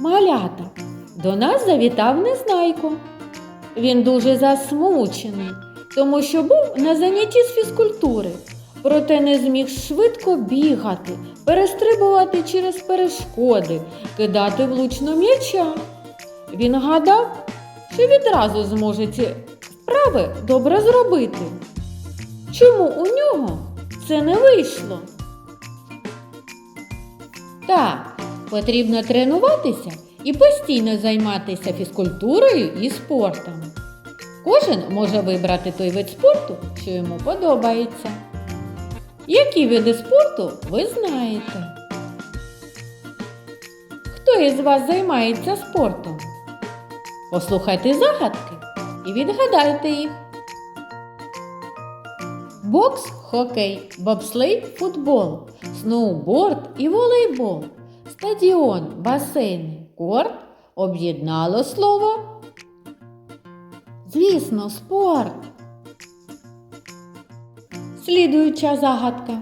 Малята, до нас завітав Незнайко. Він дуже засмучений, тому що був на занятті з фізкультури, проте не зміг швидко бігати, перестрибувати через перешкоди, кидати влучно м'яча. Він гадав, що відразу зможе ці вправи добре зробити. Чому у нього це не вийшло? Так, потрібно тренуватися і постійно займатися фізкультурою і спортом. Кожен може вибрати той вид спорту, що йому подобається. Які види спорту ви знаєте? Хто із вас займається спортом? Послухайте загадки і відгадайте їх. Бокс, хокей, бобслей, футбол, сноуборд і волейбол, стадіон, басейн, корт об'єднало слово. Звісно, спорт. Слідуюча загадка.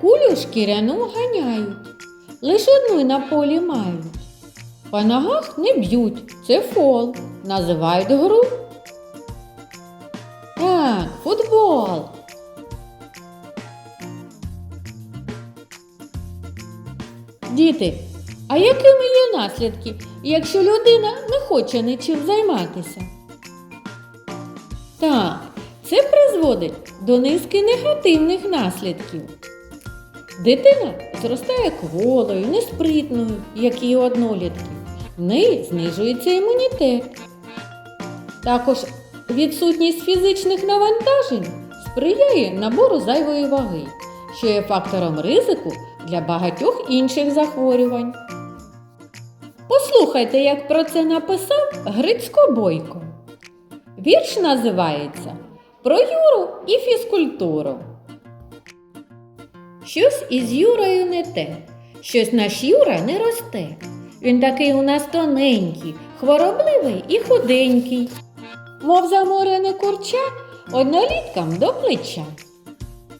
Кулю шкіряну ганяють, лиш одну на полі мають. По ногах не б'ють, це фол. Називають гру. Так, футбол. Діти, а якими є наслідки, якщо людина не хоче нічим займатися? Так, це призводить до низки негативних наслідків. Дитина зростає кволою, неспритною, як і однолітки. В неї знижується імунітет. Також відсутність фізичних навантажень сприяє набору зайвої ваги, що є фактором ризику для багатьох інших захворювань. Послухайте, як про це написав Грицько Бойко. Вірш називається Про Юру і фізкультуру. Щось із Юрою не те, щось наш Юра не росте. Він такий у нас тоненький, хворобливий і худенький, мов заморене курча одноліткам до плеча.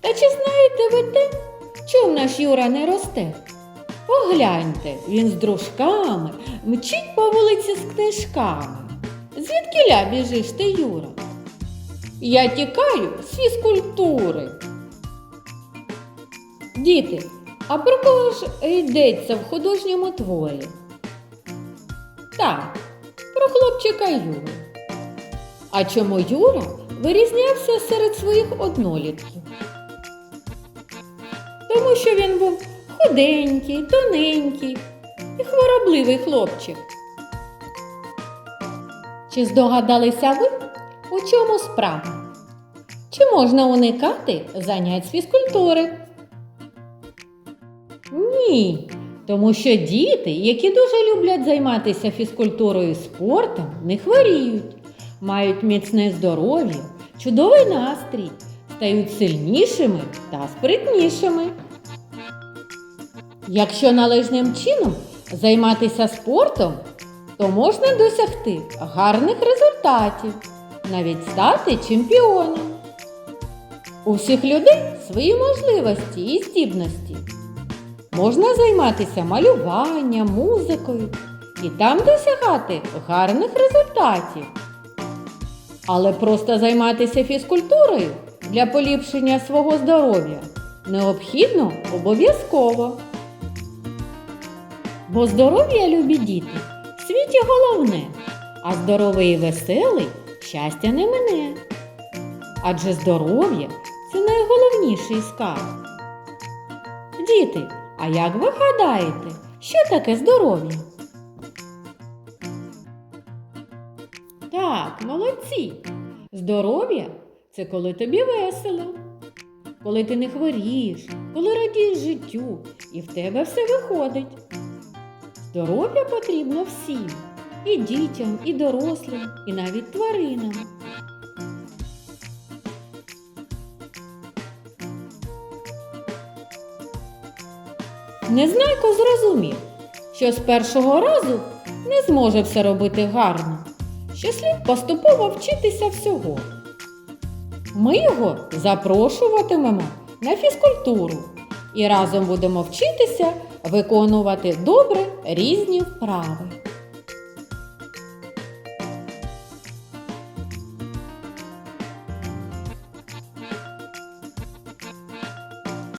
Та чи знаєте ви те, чом наш Юра не росте? Погляньте, він з дружками мчить по вулиці з книжками. Звідкиля біжиш ти, Юра? Я тікаю з фізкультури. Діти, а про кого ж йдеться в художньому творі? Так, про хлопчика Юру. А чому Юра вирізнявся серед своїх однолітків? Тому що він був худенький, тоненький і хворобливий хлопчик. Чи здогадалися ви, у чому справа? Чи можна уникати занять з фізкультури? Ні, тому що діти, які дуже люблять займатися фізкультурою і спортом, не хворіють, мають міцне здоров'я, чудовий настрій, стають сильнішими та спритнішими. Якщо належним чином займатися спортом, то можна досягти гарних результатів, навіть стати чемпіоном. У всіх людей свої можливості і здібності. Можна займатися малюванням, музикою і там досягати гарних результатів. Але просто займатися фізкультурою для поліпшення свого здоров'я необхідно обов'язково. Бо здоров'я, любі діти, в світі головне, а здоровий і веселий щастя не мине. Адже здоров'я це найголовніший скарб. Діти, а як ви гадаєте, що таке здоров'я? Так, молодці. Здоров'я це коли тобі весело, коли ти не хворієш, коли радієш життю і в тебе все виходить. Здоров'я потрібно всім і дітям, і дорослим, і навіть тваринам. Незнайко зрозумів, що з першого разу не зможе все робити гарно, що слід поступово вчитися всього. Ми його запрошуватимемо на фізкультуру і разом будемо вчитися виконувати добре різні вправи.